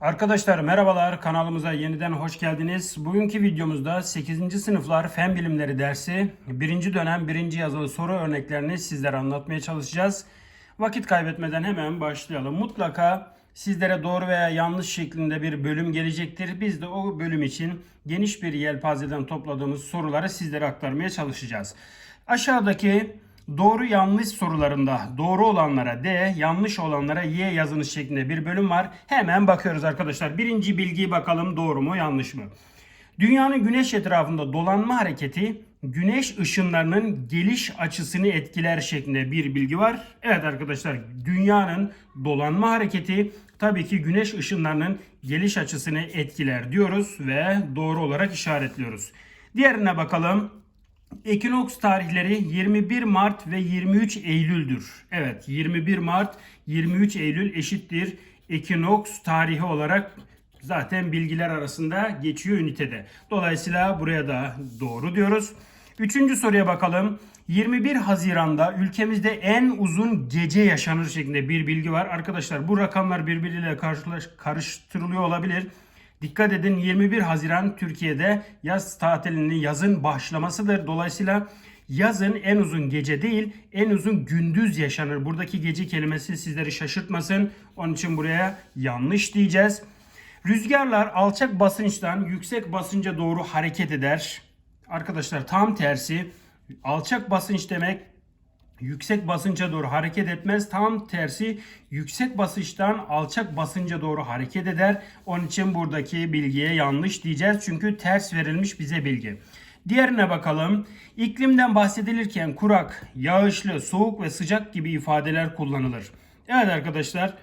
Arkadaşlar merhabalar kanalımıza yeniden hoş geldiniz. Bugünkü videomuzda 8. sınıflar fen bilimleri dersi 1. dönem 1. yazılı soru örneklerini sizlere anlatmaya çalışacağız. Vakit kaybetmeden hemen başlayalım. Mutlaka sizlere doğru veya yanlış şeklinde bir bölüm gelecektir. Biz de o bölüm için geniş bir yelpazeden topladığımız soruları sizlere aktarmaya çalışacağız. Aşağıdaki Doğru yanlış sorularında doğru olanlara D, yanlış olanlara Y yazınız şeklinde bir bölüm var. Hemen bakıyoruz arkadaşlar. Birinci bilgiyi bakalım doğru mu yanlış mı? Dünyanın güneş etrafında dolanma hareketi güneş ışınlarının geliş açısını etkiler şeklinde bir bilgi var. Evet arkadaşlar dünyanın dolanma hareketi tabii ki güneş ışınlarının geliş açısını etkiler diyoruz ve doğru olarak işaretliyoruz. Diğerine bakalım. Ekinoks tarihleri 21 Mart ve 23 Eylül'dür. Evet 21 Mart 23 Eylül eşittir ekinoks tarihi olarak zaten bilgiler arasında geçiyor ünitede. Dolayısıyla buraya da doğru diyoruz. Üçüncü soruya bakalım. 21 Haziran'da ülkemizde en uzun gece yaşanır şeklinde bir bilgi var. Arkadaşlar bu rakamlar birbiriyle karşılaş- karıştırılıyor olabilir. Dikkat edin 21 Haziran Türkiye'de yaz tatilinin yazın başlamasıdır. Dolayısıyla yazın en uzun gece değil en uzun gündüz yaşanır. Buradaki gece kelimesi sizleri şaşırtmasın. Onun için buraya yanlış diyeceğiz. Rüzgarlar alçak basınçtan yüksek basınca doğru hareket eder. Arkadaşlar tam tersi alçak basınç demek yüksek basınca doğru hareket etmez. Tam tersi yüksek basınçtan alçak basınca doğru hareket eder. Onun için buradaki bilgiye yanlış diyeceğiz. Çünkü ters verilmiş bize bilgi. Diğerine bakalım. İklimden bahsedilirken kurak, yağışlı, soğuk ve sıcak gibi ifadeler kullanılır. Evet arkadaşlar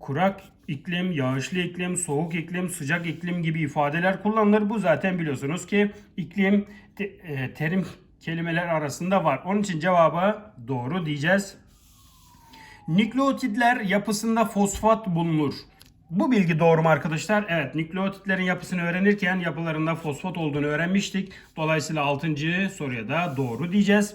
kurak iklim, yağışlı iklim, soğuk iklim, sıcak iklim gibi ifadeler kullanılır. Bu zaten biliyorsunuz ki iklim e, terim kelimeler arasında var. Onun için cevaba doğru diyeceğiz. Nükleotitler yapısında fosfat bulunur. Bu bilgi doğru mu arkadaşlar? Evet, nükleotitlerin yapısını öğrenirken yapılarında fosfat olduğunu öğrenmiştik. Dolayısıyla 6. soruya da doğru diyeceğiz.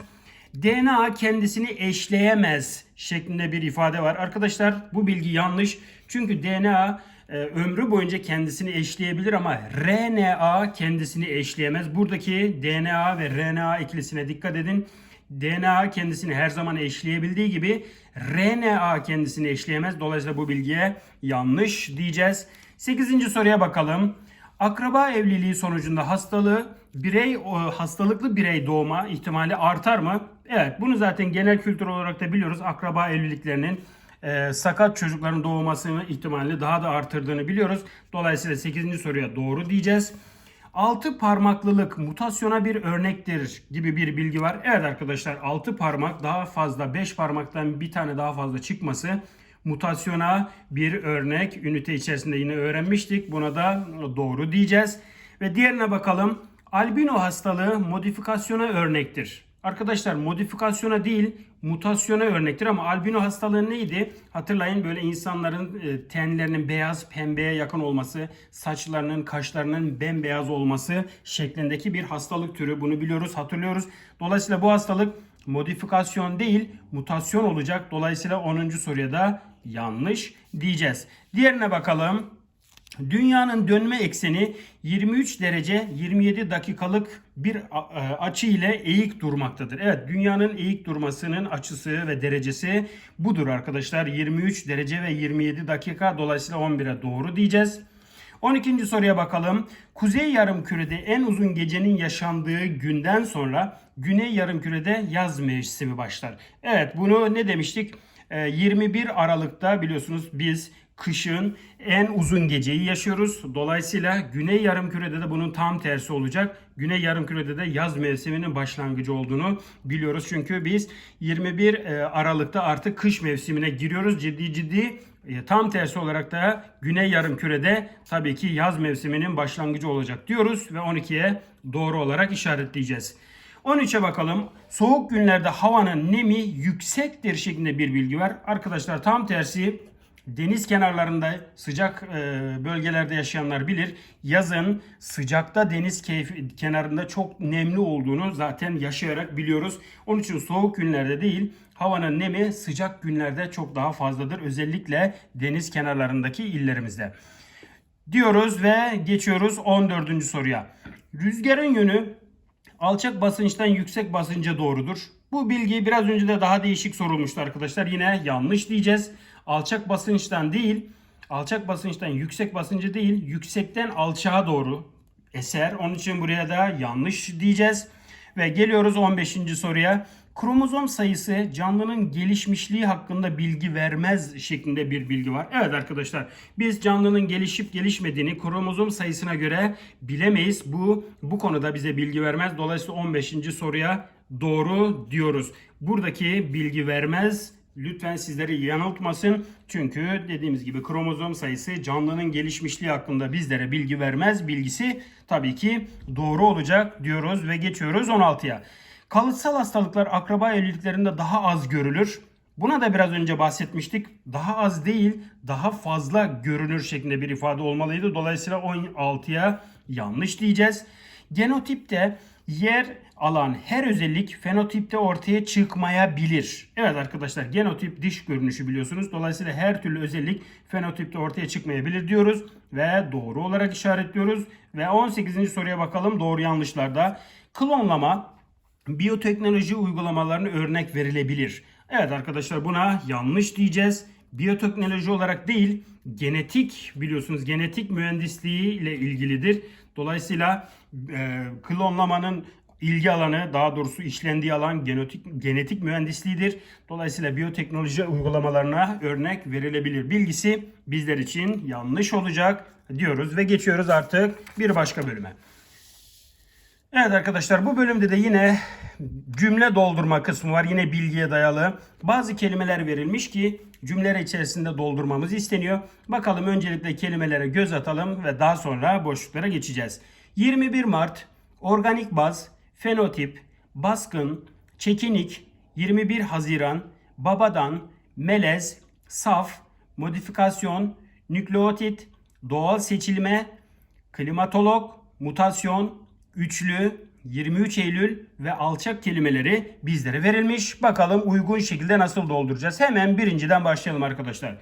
DNA kendisini eşleyemez şeklinde bir ifade var. Arkadaşlar bu bilgi yanlış. Çünkü DNA e, ömrü boyunca kendisini eşleyebilir ama RNA kendisini eşleyemez. Buradaki DNA ve RNA ikilisine dikkat edin. DNA kendisini her zaman eşleyebildiği gibi RNA kendisini eşleyemez. Dolayısıyla bu bilgiye yanlış diyeceğiz. 8. soruya bakalım. Akraba evliliği sonucunda hastalığı birey hastalıklı birey doğma ihtimali artar mı? Evet bunu zaten genel kültür olarak da biliyoruz. Akraba evliliklerinin e, sakat çocukların doğmasını ihtimalini daha da artırdığını biliyoruz. Dolayısıyla 8. soruya doğru diyeceğiz. Altı parmaklılık mutasyona bir örnektir gibi bir bilgi var. Evet arkadaşlar altı parmak daha fazla 5 parmaktan bir tane daha fazla çıkması mutasyona bir örnek ünite içerisinde yine öğrenmiştik. Buna da doğru diyeceğiz. Ve diğerine bakalım. Albino hastalığı modifikasyona örnektir. Arkadaşlar modifikasyona değil mutasyona örnektir ama albino hastalığı neydi? Hatırlayın böyle insanların e, tenlerinin beyaz pembeye yakın olması, saçlarının, kaşlarının bembeyaz olması şeklindeki bir hastalık türü. Bunu biliyoruz, hatırlıyoruz. Dolayısıyla bu hastalık modifikasyon değil mutasyon olacak. Dolayısıyla 10. soruya da yanlış diyeceğiz. Diğerine bakalım. Dünyanın dönme ekseni 23 derece 27 dakikalık bir e, açı ile eğik durmaktadır. Evet dünyanın eğik durmasının açısı ve derecesi budur arkadaşlar. 23 derece ve 27 dakika dolayısıyla 11'e doğru diyeceğiz. 12. soruya bakalım. Kuzey yarımkürede en uzun gecenin yaşandığı günden sonra güney yarımkürede yaz mevsimi başlar. Evet bunu ne demiştik? Ee, 21 Aralık'ta biliyorsunuz biz kışın en uzun geceyi yaşıyoruz. Dolayısıyla güney yarımkürede de bunun tam tersi olacak. Güney yarımkürede de yaz mevsiminin başlangıcı olduğunu biliyoruz. Çünkü biz 21 e, Aralık'ta artık kış mevsimine giriyoruz. Ciddi ciddi e, tam tersi olarak da güney yarımkürede tabii ki yaz mevsiminin başlangıcı olacak diyoruz ve 12'ye doğru olarak işaretleyeceğiz. 13'e bakalım. Soğuk günlerde havanın nemi yüksektir şeklinde bir bilgi var. Arkadaşlar tam tersi deniz kenarlarında sıcak e, bölgelerde yaşayanlar bilir. Yazın sıcakta deniz keyfi, kenarında çok nemli olduğunu zaten yaşayarak biliyoruz. Onun için soğuk günlerde değil havanın nemi sıcak günlerde çok daha fazladır. Özellikle deniz kenarlarındaki illerimizde. diyoruz ve geçiyoruz 14. soruya. Rüzgarın yönü alçak basınçtan yüksek basınca doğrudur. Bu bilgi biraz önce de daha değişik sorulmuştu arkadaşlar. Yine yanlış diyeceğiz. Alçak basınçtan değil, alçak basınçtan yüksek basınca değil, yüksekten alçağa doğru eser. Onun için buraya da yanlış diyeceğiz. Ve geliyoruz 15. soruya. Kromozom sayısı canlının gelişmişliği hakkında bilgi vermez şeklinde bir bilgi var. Evet arkadaşlar biz canlının gelişip gelişmediğini kromozom sayısına göre bilemeyiz. Bu bu konuda bize bilgi vermez. Dolayısıyla 15. soruya doğru diyoruz. Buradaki bilgi vermez lütfen sizleri yanıltmasın. Çünkü dediğimiz gibi kromozom sayısı canlının gelişmişliği hakkında bizlere bilgi vermez. Bilgisi tabii ki doğru olacak diyoruz ve geçiyoruz 16'ya. Kalıtsal hastalıklar akraba evliliklerinde daha az görülür. Buna da biraz önce bahsetmiştik. Daha az değil, daha fazla görünür şeklinde bir ifade olmalıydı. Dolayısıyla 16'ya yanlış diyeceğiz. Genotipte yer alan her özellik fenotipte ortaya çıkmayabilir. Evet arkadaşlar genotip dış görünüşü biliyorsunuz. Dolayısıyla her türlü özellik fenotipte ortaya çıkmayabilir diyoruz ve doğru olarak işaretliyoruz. Ve 18. soruya bakalım doğru yanlışlarda. Klonlama biyoteknoloji uygulamalarını örnek verilebilir. Evet arkadaşlar buna yanlış diyeceğiz. Biyoteknoloji olarak değil, genetik biliyorsunuz genetik mühendisliği ile ilgilidir. Dolayısıyla e, klonlamanın ilgi alanı daha doğrusu işlendiği alan genetik, genetik mühendisliğidir. Dolayısıyla biyoteknoloji uygulamalarına örnek verilebilir bilgisi bizler için yanlış olacak diyoruz ve geçiyoruz artık bir başka bölüme. Evet arkadaşlar bu bölümde de yine cümle doldurma kısmı var. Yine bilgiye dayalı. Bazı kelimeler verilmiş ki cümleler içerisinde doldurmamız isteniyor. Bakalım öncelikle kelimelere göz atalım ve daha sonra boşluklara geçeceğiz. 21 Mart, organik baz, fenotip, baskın, çekinik, 21 Haziran, babadan, melez, saf, modifikasyon, nükleotit, doğal seçilme, klimatolog, mutasyon, üçlü, 23 Eylül ve alçak kelimeleri bizlere verilmiş. Bakalım uygun şekilde nasıl dolduracağız. Hemen birinciden başlayalım arkadaşlar.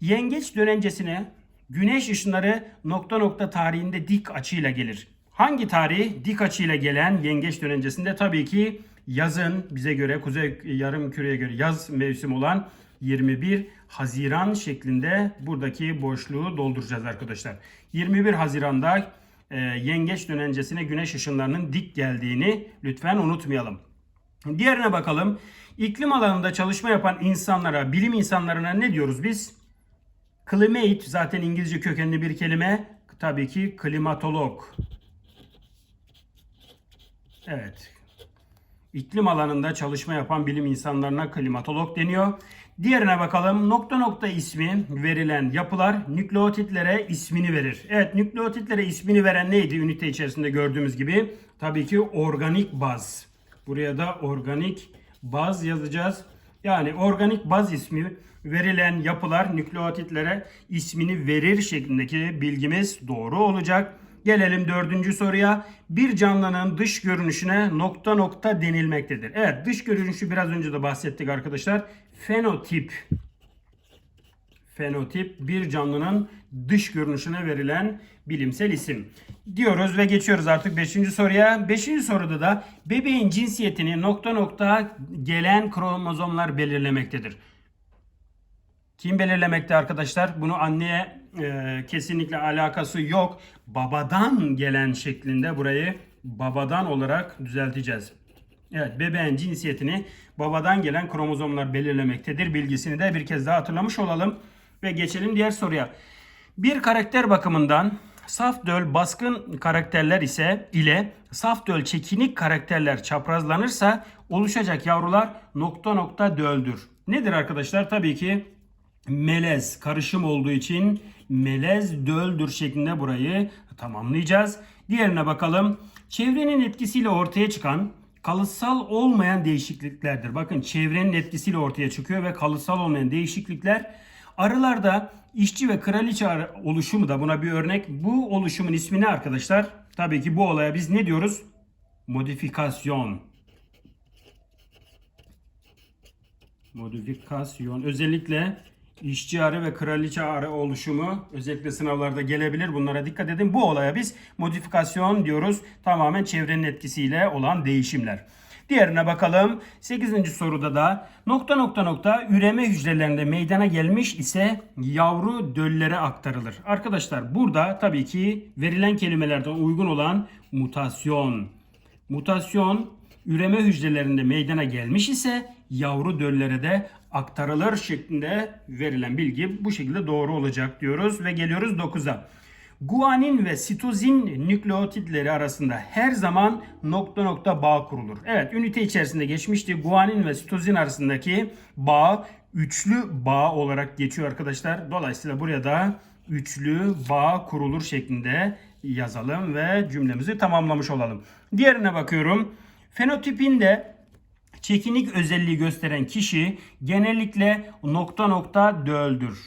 Yengeç dönencesine güneş ışınları nokta nokta tarihinde dik açıyla gelir. Hangi tarih dik açıyla gelen yengeç dönencesinde tabii ki yazın bize göre kuzey yarım küreye göre yaz mevsim olan 21 Haziran şeklinde buradaki boşluğu dolduracağız arkadaşlar. 21 Haziran'da e, yengeç dönencesine güneş ışınlarının dik geldiğini lütfen unutmayalım. Diğerine bakalım. İklim alanında çalışma yapan insanlara, bilim insanlarına ne diyoruz biz? Climate zaten İngilizce kökenli bir kelime. Tabii ki klimatolog. Evet. İklim alanında çalışma yapan bilim insanlarına klimatolog deniyor. Diğerine bakalım. Nokta nokta ismi verilen yapılar nükleotitlere ismini verir. Evet nükleotitlere ismini veren neydi ünite içerisinde gördüğümüz gibi? Tabii ki organik baz. Buraya da organik baz yazacağız. Yani organik baz ismi verilen yapılar nükleotitlere ismini verir şeklindeki bilgimiz doğru olacak. Gelelim dördüncü soruya. Bir canlının dış görünüşüne nokta nokta denilmektedir. Evet dış görünüşü biraz önce de bahsettik arkadaşlar. Fenotip. Fenotip bir canlının dış görünüşüne verilen bilimsel isim. Diyoruz ve geçiyoruz artık 5. soruya. 5. soruda da bebeğin cinsiyetini nokta nokta gelen kromozomlar belirlemektedir. Kim belirlemekte arkadaşlar? Bunu anneye e, kesinlikle alakası yok. Babadan gelen şeklinde burayı babadan olarak düzelteceğiz. Evet bebeğin cinsiyetini babadan gelen kromozomlar belirlemektedir. Bilgisini de bir kez daha hatırlamış olalım. Ve geçelim diğer soruya. Bir karakter bakımından saf döl baskın karakterler ise ile saf döl çekinik karakterler çaprazlanırsa oluşacak yavrular nokta nokta döldür. Nedir arkadaşlar? Tabii ki melez karışım olduğu için melez döldür şeklinde burayı tamamlayacağız. Diğerine bakalım. Çevrenin etkisiyle ortaya çıkan kalıtsal olmayan değişikliklerdir. Bakın çevrenin etkisiyle ortaya çıkıyor ve kalıtsal olmayan değişiklikler arılarda işçi ve kraliçe oluşumu da buna bir örnek. Bu oluşumun ismi ne arkadaşlar? Tabii ki bu olaya biz ne diyoruz? Modifikasyon. Modifikasyon. Özellikle işçi arı ve kraliçe arı oluşumu özellikle sınavlarda gelebilir. Bunlara dikkat edin. Bu olaya biz modifikasyon diyoruz. Tamamen çevrenin etkisiyle olan değişimler. Diğerine bakalım. 8. soruda da nokta nokta nokta üreme hücrelerinde meydana gelmiş ise yavru döllere aktarılır. Arkadaşlar burada tabii ki verilen kelimelerden uygun olan mutasyon. Mutasyon üreme hücrelerinde meydana gelmiş ise yavru döllere de aktarılır şeklinde verilen bilgi bu şekilde doğru olacak diyoruz ve geliyoruz 9'a. Guanin ve sitozin nükleotitleri arasında her zaman nokta nokta bağ kurulur. Evet ünite içerisinde geçmişti. Guanin ve sitozin arasındaki bağ üçlü bağ olarak geçiyor arkadaşlar. Dolayısıyla buraya da üçlü bağ kurulur şeklinde yazalım ve cümlemizi tamamlamış olalım. Diğerine bakıyorum. Fenotipinde çekinik özelliği gösteren kişi genellikle nokta nokta döldür.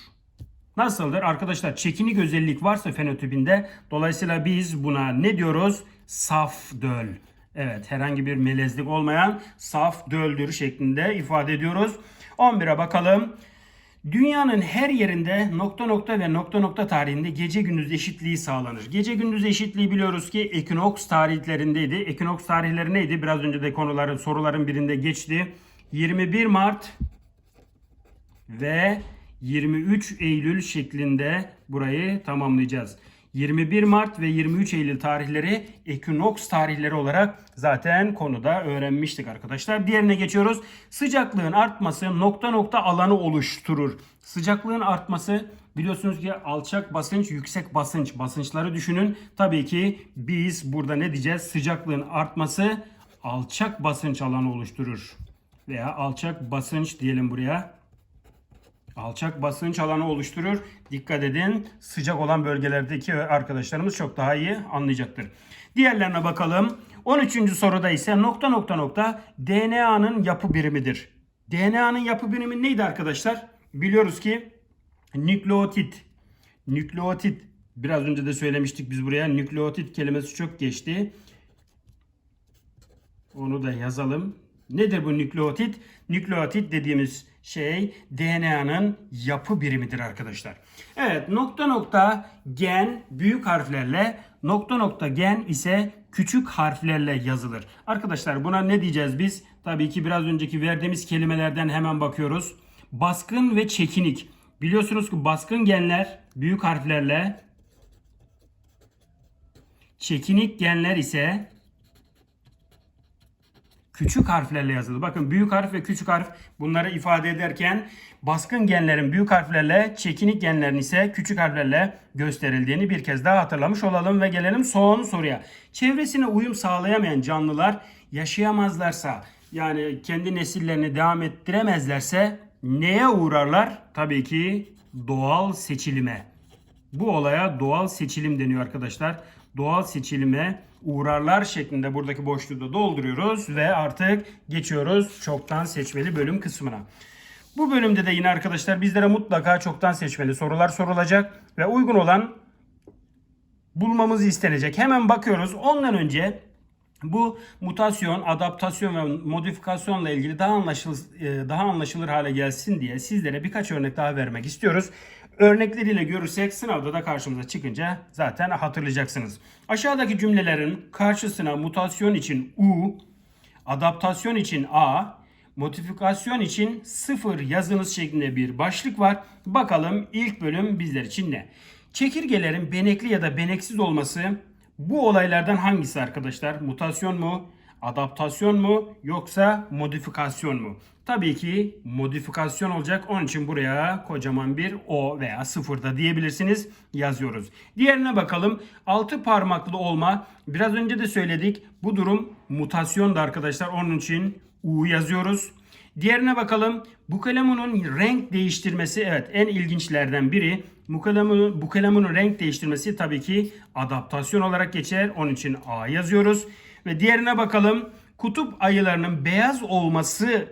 Nasıldır? Arkadaşlar çekinik özellik varsa fenotipinde dolayısıyla biz buna ne diyoruz? Saf döl. Evet herhangi bir melezlik olmayan saf döldür şeklinde ifade ediyoruz. 11'e bakalım. Dünyanın her yerinde nokta nokta ve nokta nokta tarihinde gece gündüz eşitliği sağlanır. Gece gündüz eşitliği biliyoruz ki ekinoks tarihlerindeydi. Ekinoks tarihleri neydi? Biraz önce de konuların soruların birinde geçti. 21 Mart ve 23 Eylül şeklinde burayı tamamlayacağız. 21 Mart ve 23 Eylül tarihleri ekinoks tarihleri olarak zaten konuda öğrenmiştik arkadaşlar. Diğerine geçiyoruz. Sıcaklığın artması nokta nokta alanı oluşturur. Sıcaklığın artması biliyorsunuz ki alçak basınç, yüksek basınç basınçları düşünün. Tabii ki biz burada ne diyeceğiz? Sıcaklığın artması alçak basınç alanı oluşturur. Veya alçak basınç diyelim buraya alçak basınç alanı oluşturur. Dikkat edin sıcak olan bölgelerdeki arkadaşlarımız çok daha iyi anlayacaktır. Diğerlerine bakalım. 13. soruda ise nokta nokta nokta DNA'nın yapı birimidir. DNA'nın yapı birimi neydi arkadaşlar? Biliyoruz ki nükleotit. Nükleotit. Biraz önce de söylemiştik biz buraya. Nükleotit kelimesi çok geçti. Onu da yazalım. Nedir bu nükleotit? Nükleotit dediğimiz şey DNA'nın yapı birimidir arkadaşlar. Evet nokta nokta gen büyük harflerle nokta nokta gen ise küçük harflerle yazılır. Arkadaşlar buna ne diyeceğiz biz? Tabii ki biraz önceki verdiğimiz kelimelerden hemen bakıyoruz. Baskın ve çekinik. Biliyorsunuz ki baskın genler büyük harflerle çekinik genler ise küçük harflerle yazılır. Bakın büyük harf ve küçük harf bunları ifade ederken baskın genlerin büyük harflerle, çekinik genlerin ise küçük harflerle gösterildiğini bir kez daha hatırlamış olalım ve gelelim son soruya. Çevresine uyum sağlayamayan canlılar yaşayamazlarsa yani kendi nesillerini devam ettiremezlerse neye uğrarlar? Tabii ki doğal seçilime. Bu olaya doğal seçilim deniyor arkadaşlar. Doğal seçilime uğrarlar şeklinde buradaki boşluğu da dolduruyoruz ve artık geçiyoruz çoktan seçmeli bölüm kısmına. Bu bölümde de yine arkadaşlar bizlere mutlaka çoktan seçmeli sorular sorulacak ve uygun olan bulmamız istenecek. Hemen bakıyoruz. Ondan önce bu mutasyon, adaptasyon ve modifikasyonla ilgili daha anlaşılır, daha anlaşılır hale gelsin diye sizlere birkaç örnek daha vermek istiyoruz. Örnekleriyle görürsek sınavda da karşımıza çıkınca zaten hatırlayacaksınız. Aşağıdaki cümlelerin karşısına mutasyon için U, adaptasyon için A, modifikasyon için 0 yazınız şeklinde bir başlık var. Bakalım ilk bölüm bizler için ne? Çekirgelerin benekli ya da beneksiz olması bu olaylardan hangisi arkadaşlar? Mutasyon mu? Adaptasyon mu yoksa modifikasyon mu? Tabii ki modifikasyon olacak. Onun için buraya kocaman bir O veya sıfırda diyebilirsiniz yazıyoruz. Diğerine bakalım. Altı parmaklı olma. Biraz önce de söyledik. Bu durum mutasyon da arkadaşlar. Onun için U yazıyoruz. Diğerine bakalım. Bu kalemunun renk değiştirmesi evet en ilginçlerden biri. Bu kalemunun, bu kalemunun renk değiştirmesi tabii ki adaptasyon olarak geçer. Onun için A yazıyoruz. Ve diğerine bakalım. Kutup ayılarının beyaz olması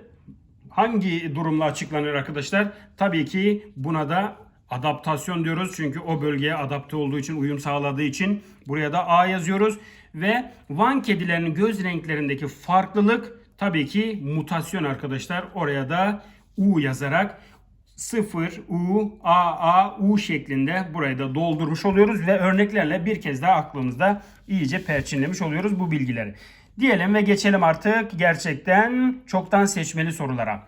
hangi durumla açıklanır arkadaşlar? Tabii ki buna da adaptasyon diyoruz. Çünkü o bölgeye adapte olduğu için, uyum sağladığı için buraya da A yazıyoruz. Ve Van kedilerinin göz renklerindeki farklılık tabii ki mutasyon arkadaşlar. Oraya da U yazarak 0, U, A, A, U şeklinde burayı da doldurmuş oluyoruz ve örneklerle bir kez daha aklımızda iyice perçinlemiş oluyoruz bu bilgileri. Diyelim ve geçelim artık gerçekten çoktan seçmeli sorulara.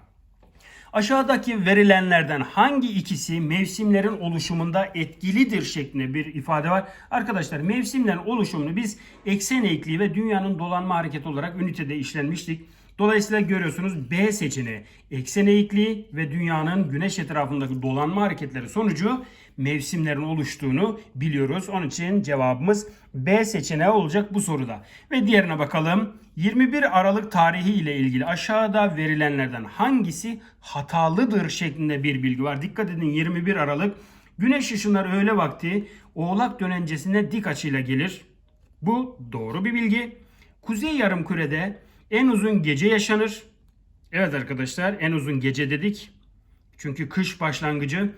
Aşağıdaki verilenlerden hangi ikisi mevsimlerin oluşumunda etkilidir şeklinde bir ifade var. Arkadaşlar mevsimlerin oluşumunu biz eksen eğikliği ve dünyanın dolanma hareketi olarak ünitede işlenmiştik. Dolayısıyla görüyorsunuz B seçeneği eksen eğikliği ve dünyanın güneş etrafındaki dolanma hareketleri sonucu mevsimlerin oluştuğunu biliyoruz. Onun için cevabımız B seçeneği olacak bu soruda. Ve diğerine bakalım. 21 Aralık tarihi ile ilgili aşağıda verilenlerden hangisi hatalıdır şeklinde bir bilgi var. Dikkat edin 21 Aralık güneş ışınları öğle vakti oğlak dönencesine dik açıyla gelir. Bu doğru bir bilgi. Kuzey yarımkürede en uzun gece yaşanır. Evet arkadaşlar en uzun gece dedik. Çünkü kış başlangıcı.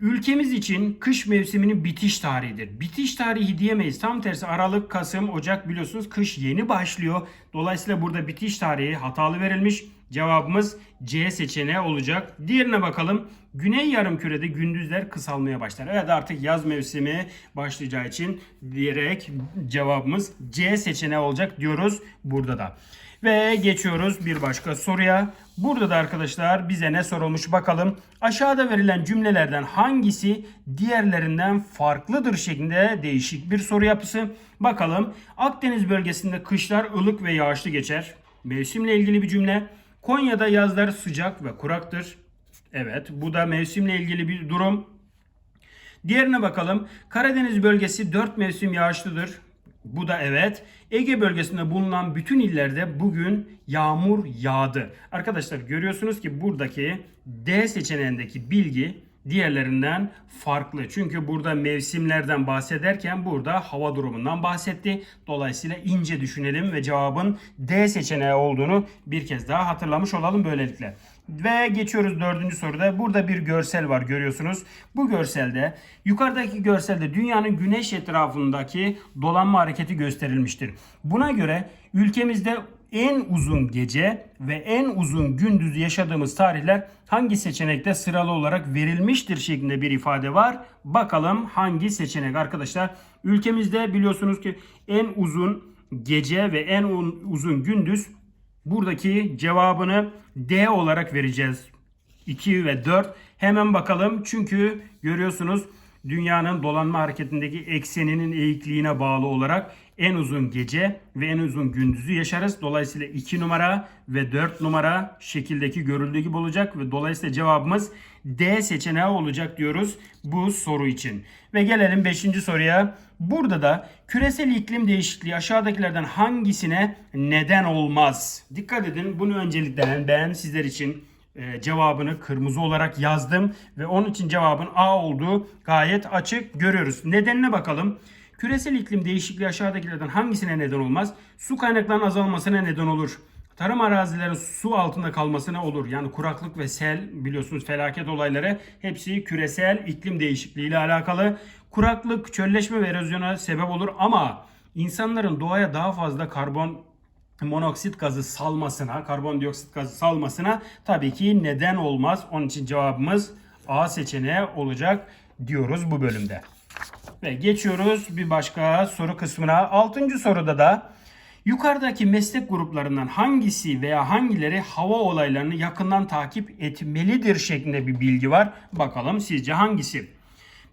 Ülkemiz için kış mevsiminin bitiş tarihidir. Bitiş tarihi diyemeyiz. Tam tersi Aralık, Kasım, Ocak biliyorsunuz kış yeni başlıyor. Dolayısıyla burada bitiş tarihi hatalı verilmiş. Cevabımız C seçeneği olacak. Diğerine bakalım. Güney yarımkürede gündüzler kısalmaya başlar. Evet artık yaz mevsimi başlayacağı için diyerek cevabımız C seçeneği olacak diyoruz burada da. Ve geçiyoruz bir başka soruya. Burada da arkadaşlar bize ne sorulmuş bakalım. Aşağıda verilen cümlelerden hangisi diğerlerinden farklıdır şeklinde değişik bir soru yapısı. Bakalım Akdeniz bölgesinde kışlar ılık ve yağışlı geçer. Mevsimle ilgili bir cümle. Konya'da yazlar sıcak ve kuraktır. Evet bu da mevsimle ilgili bir durum. Diğerine bakalım. Karadeniz bölgesi 4 mevsim yağışlıdır. Bu da evet. Ege bölgesinde bulunan bütün illerde bugün yağmur yağdı. Arkadaşlar görüyorsunuz ki buradaki D seçeneğindeki bilgi diğerlerinden farklı. Çünkü burada mevsimlerden bahsederken burada hava durumundan bahsetti. Dolayısıyla ince düşünelim ve cevabın D seçeneği olduğunu bir kez daha hatırlamış olalım böylelikle. Ve geçiyoruz dördüncü soruda. Burada bir görsel var görüyorsunuz. Bu görselde yukarıdaki görselde dünyanın güneş etrafındaki dolanma hareketi gösterilmiştir. Buna göre ülkemizde en uzun gece ve en uzun gündüz yaşadığımız tarihler hangi seçenekte sıralı olarak verilmiştir şeklinde bir ifade var. Bakalım hangi seçenek arkadaşlar. Ülkemizde biliyorsunuz ki en uzun gece ve en uzun gündüz buradaki cevabını D olarak vereceğiz. 2 ve 4 hemen bakalım çünkü görüyorsunuz dünyanın dolanma hareketindeki ekseninin eğikliğine bağlı olarak en uzun gece ve en uzun gündüzü yaşarız. Dolayısıyla 2 numara ve 4 numara şekildeki görüldüğü gibi olacak ve dolayısıyla cevabımız D seçeneği olacak diyoruz bu soru için. Ve gelelim 5. soruya. Burada da küresel iklim değişikliği aşağıdakilerden hangisine neden olmaz? Dikkat edin bunu öncelikle ben sizler için e, cevabını kırmızı olarak yazdım ve onun için cevabın A olduğu gayet açık görüyoruz. Nedenine bakalım. Küresel iklim değişikliği aşağıdakilerden hangisine neden olmaz? Su kaynaklarının azalmasına neden olur. Tarım arazilerin su altında kalmasına olur. Yani kuraklık ve sel biliyorsunuz felaket olayları hepsi küresel iklim değişikliği ile alakalı. Kuraklık, çölleşme ve erozyona sebep olur ama insanların doğaya daha fazla karbon monoksit gazı salmasına, karbondioksit gazı salmasına tabii ki neden olmaz. Onun için cevabımız A seçeneği olacak diyoruz bu bölümde. Ve geçiyoruz bir başka soru kısmına. Altıncı soruda da yukarıdaki meslek gruplarından hangisi veya hangileri hava olaylarını yakından takip etmelidir şeklinde bir bilgi var. Bakalım sizce hangisi?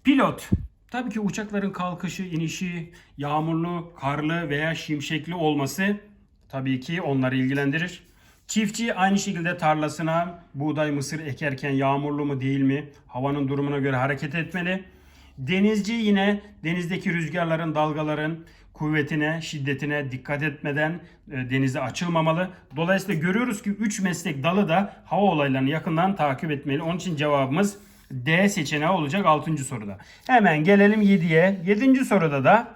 Pilot, tabii ki uçakların kalkışı, inişi, yağmurlu, karlı veya şimşekli olması tabii ki onları ilgilendirir. Çiftçi aynı şekilde tarlasına buğday, mısır ekerken yağmurlu mu değil mi havanın durumuna göre hareket etmeli. Denizci yine denizdeki rüzgarların, dalgaların kuvvetine, şiddetine dikkat etmeden e, denize açılmamalı. Dolayısıyla görüyoruz ki 3 meslek dalı da hava olaylarını yakından takip etmeli. Onun için cevabımız D seçeneği olacak 6. soruda. Hemen gelelim 7'ye. 7. soruda da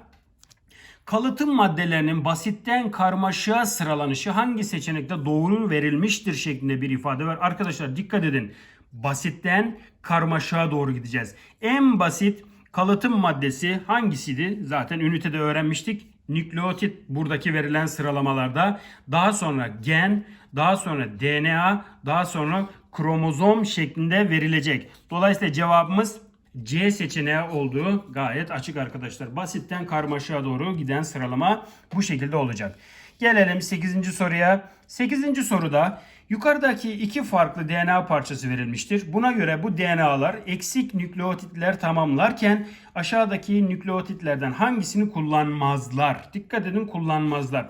kalıtım maddelerinin basitten karmaşığa sıralanışı hangi seçenekte doğru verilmiştir şeklinde bir ifade var. Arkadaşlar dikkat edin. Basitten karmaşığa doğru gideceğiz. En basit kalıtım maddesi hangisiydi? Zaten ünitede öğrenmiştik. Nükleotit buradaki verilen sıralamalarda daha sonra gen, daha sonra DNA, daha sonra kromozom şeklinde verilecek. Dolayısıyla cevabımız C seçeneği olduğu gayet açık arkadaşlar. Basitten karmaşaya doğru giden sıralama bu şekilde olacak. Gelelim 8. soruya. 8. soruda yukarıdaki iki farklı DNA parçası verilmiştir. Buna göre bu DNA'lar eksik nükleotitler tamamlarken aşağıdaki nükleotitlerden hangisini kullanmazlar? Dikkat edin kullanmazlar.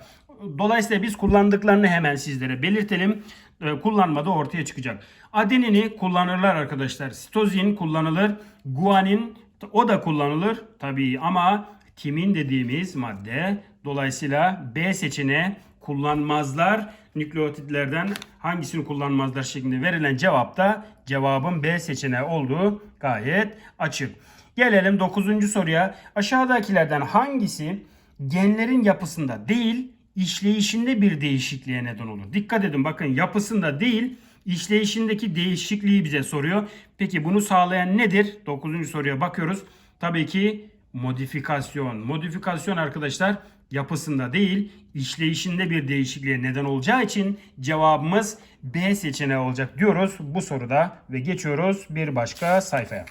Dolayısıyla biz kullandıklarını hemen sizlere belirtelim. Ee, Kullanmada ortaya çıkacak. Adenini kullanırlar arkadaşlar. Sitozin kullanılır. Guanin o da kullanılır tabii ama timin dediğimiz madde dolayısıyla B seçeneği kullanmazlar. Nükleotitlerden hangisini kullanmazlar şeklinde verilen cevapta cevabın B seçeneği olduğu gayet açık. Gelelim 9. soruya. Aşağıdakilerden hangisi genlerin yapısında değil işleyişinde bir değişikliğe neden olur? Dikkat edin bakın yapısında değil işleyişindeki değişikliği bize soruyor. Peki bunu sağlayan nedir? 9. soruya bakıyoruz. Tabii ki modifikasyon. Modifikasyon arkadaşlar yapısında değil işleyişinde bir değişikliğe neden olacağı için cevabımız B seçeneği olacak diyoruz bu soruda ve geçiyoruz bir başka sayfaya.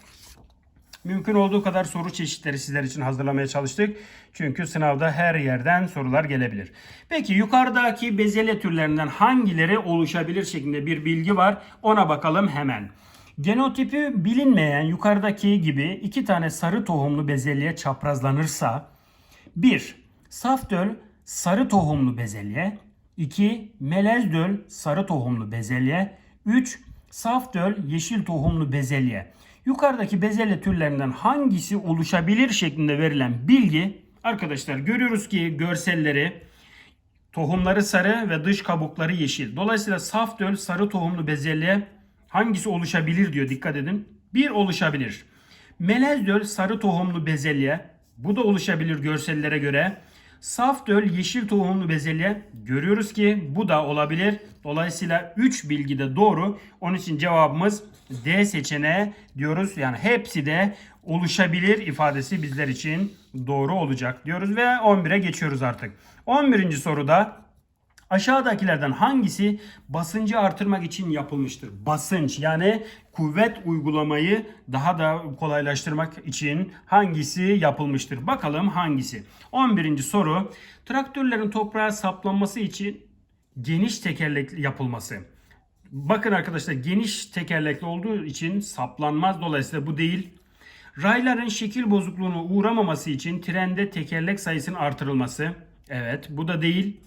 Mümkün olduğu kadar soru çeşitleri sizler için hazırlamaya çalıştık. Çünkü sınavda her yerden sorular gelebilir. Peki yukarıdaki bezelye türlerinden hangileri oluşabilir şeklinde bir bilgi var. Ona bakalım hemen. Genotipi bilinmeyen yukarıdaki gibi iki tane sarı tohumlu bezelye çaprazlanırsa 1. Safdöl sarı tohumlu bezelye 2. Melezdöl sarı tohumlu bezelye 3. Safdöl yeşil tohumlu bezelye. Yukarıdaki bezelye türlerinden hangisi oluşabilir şeklinde verilen bilgi arkadaşlar görüyoruz ki görselleri tohumları sarı ve dış kabukları yeşil. Dolayısıyla safdöl sarı tohumlu bezelye hangisi oluşabilir diyor dikkat edin. Bir oluşabilir. Melezdöl sarı tohumlu bezelye bu da oluşabilir görsellere göre. Safdöl yeşil tohumlu bezelye görüyoruz ki bu da olabilir. Dolayısıyla 3 bilgi de doğru. Onun için cevabımız D seçeneği diyoruz. Yani hepsi de oluşabilir ifadesi bizler için doğru olacak diyoruz ve 11'e geçiyoruz artık. 11. soruda Aşağıdakilerden hangisi basıncı artırmak için yapılmıştır? Basınç yani kuvvet uygulamayı daha da kolaylaştırmak için hangisi yapılmıştır? Bakalım hangisi? 11. soru. Traktörlerin toprağa saplanması için geniş tekerlekli yapılması. Bakın arkadaşlar geniş tekerlekli olduğu için saplanmaz dolayısıyla bu değil. Rayların şekil bozukluğuna uğramaması için trende tekerlek sayısının artırılması. Evet bu da değil.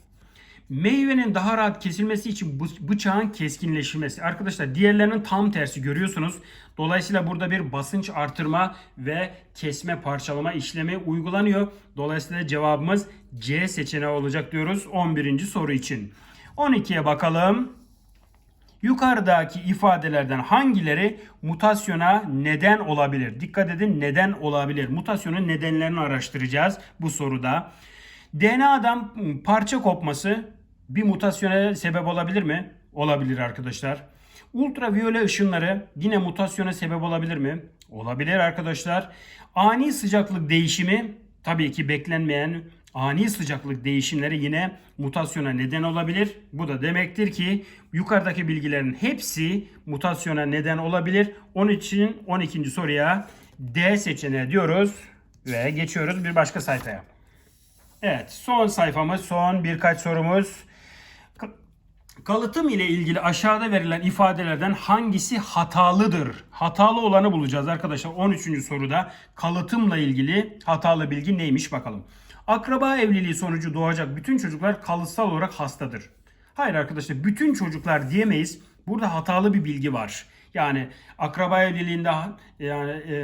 Meyvenin daha rahat kesilmesi için bı- bıçağın keskinleşmesi. Arkadaşlar diğerlerinin tam tersi görüyorsunuz. Dolayısıyla burada bir basınç artırma ve kesme parçalama işlemi uygulanıyor. Dolayısıyla cevabımız C seçeneği olacak diyoruz 11. soru için. 12'ye bakalım. Yukarıdaki ifadelerden hangileri mutasyona neden olabilir? Dikkat edin neden olabilir? Mutasyonun nedenlerini araştıracağız bu soruda. DNA'dan parça kopması bir mutasyona sebep olabilir mi? Olabilir arkadaşlar. Ultraviyole ışınları yine mutasyona sebep olabilir mi? Olabilir arkadaşlar. Ani sıcaklık değişimi tabii ki beklenmeyen ani sıcaklık değişimleri yine mutasyona neden olabilir. Bu da demektir ki yukarıdaki bilgilerin hepsi mutasyona neden olabilir. Onun için 12. soruya D seçeneği diyoruz ve geçiyoruz bir başka sayfaya. Evet son sayfamız son birkaç sorumuz. Ka- Kalıtım ile ilgili aşağıda verilen ifadelerden hangisi hatalıdır? Hatalı olanı bulacağız arkadaşlar. 13. soruda kalıtımla ilgili hatalı bilgi neymiş bakalım. Akraba evliliği sonucu doğacak bütün çocuklar kalıtsal olarak hastadır. Hayır arkadaşlar bütün çocuklar diyemeyiz. Burada hatalı bir bilgi var. Yani akraba evliliğinde yani e,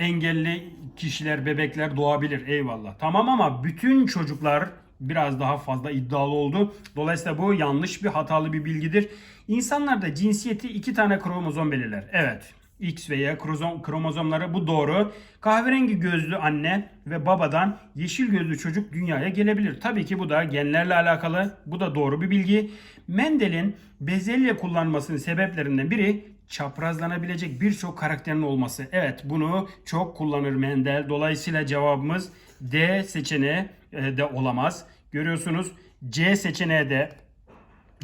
engelli kişiler, bebekler doğabilir eyvallah. Tamam ama bütün çocuklar biraz daha fazla iddialı oldu. Dolayısıyla bu yanlış bir hatalı bir bilgidir. İnsanlarda cinsiyeti iki tane kromozom belirler. Evet. X ve Y kromozom, kromozomları bu doğru. Kahverengi gözlü anne ve babadan yeşil gözlü çocuk dünyaya gelebilir. Tabii ki bu da genlerle alakalı. Bu da doğru bir bilgi. Mendel'in bezelye kullanmasının sebeplerinden biri çaprazlanabilecek birçok karakterin olması. Evet bunu çok kullanır Mendel. Dolayısıyla cevabımız D seçeneği e, de olamaz. Görüyorsunuz C seçeneği de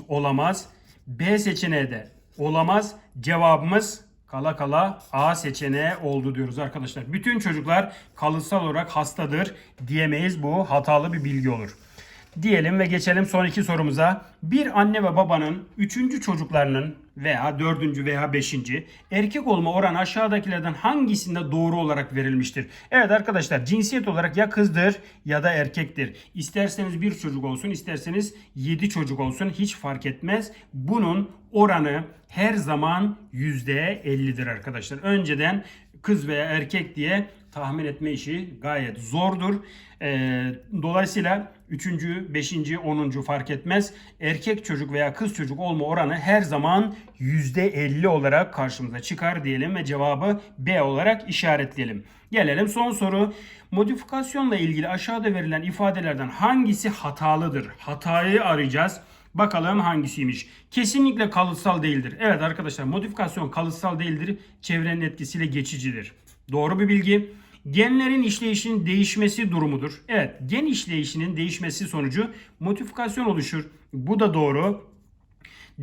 olamaz. B seçeneği de olamaz. Cevabımız kala kala A seçeneği oldu diyoruz arkadaşlar. Bütün çocuklar kalıtsal olarak hastadır diyemeyiz. Bu hatalı bir bilgi olur. Diyelim ve geçelim son iki sorumuza. Bir anne ve babanın üçüncü çocuklarının veya dördüncü veya beşinci erkek olma oranı aşağıdakilerden hangisinde doğru olarak verilmiştir? Evet arkadaşlar cinsiyet olarak ya kızdır ya da erkektir. İsterseniz bir çocuk olsun isterseniz yedi çocuk olsun hiç fark etmez. Bunun oranı her zaman %50'dir arkadaşlar. Önceden kız veya erkek diye tahmin etme işi gayet zordur. Ee, dolayısıyla 3. 5. 10. fark etmez. Erkek çocuk veya kız çocuk olma oranı her zaman %50 olarak karşımıza çıkar diyelim ve cevabı B olarak işaretleyelim. Gelelim son soru. Modifikasyonla ilgili aşağıda verilen ifadelerden hangisi hatalıdır? Hatayı arayacağız. Bakalım hangisiymiş. Kesinlikle kalıtsal değildir. Evet arkadaşlar modifikasyon kalıtsal değildir. Çevrenin etkisiyle geçicidir. Doğru bir bilgi. Genlerin işleyişinin değişmesi durumudur. Evet gen işleyişinin değişmesi sonucu modifikasyon oluşur. Bu da doğru.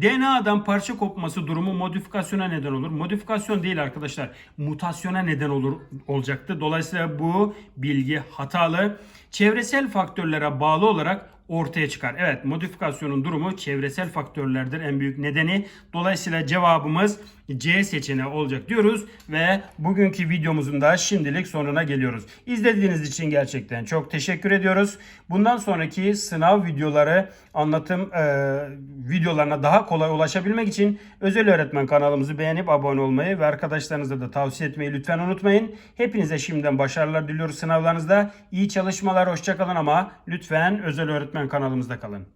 DNA'dan parça kopması durumu modifikasyona neden olur. Modifikasyon değil arkadaşlar. Mutasyona neden olur olacaktı. Dolayısıyla bu bilgi hatalı. Çevresel faktörlere bağlı olarak ortaya çıkar. Evet modifikasyonun durumu çevresel faktörlerdir en büyük nedeni. Dolayısıyla cevabımız C seçeneği olacak diyoruz ve bugünkü videomuzun da şimdilik sonuna geliyoruz. İzlediğiniz için gerçekten çok teşekkür ediyoruz. Bundan sonraki sınav videoları anlatım e, videolarına daha kolay ulaşabilmek için özel öğretmen kanalımızı beğenip abone olmayı ve arkadaşlarınıza da tavsiye etmeyi lütfen unutmayın. Hepinize şimdiden başarılar diliyoruz sınavlarınızda. İyi çalışmalar, hoşçakalın ama lütfen özel öğretmen kanalımızda kalın.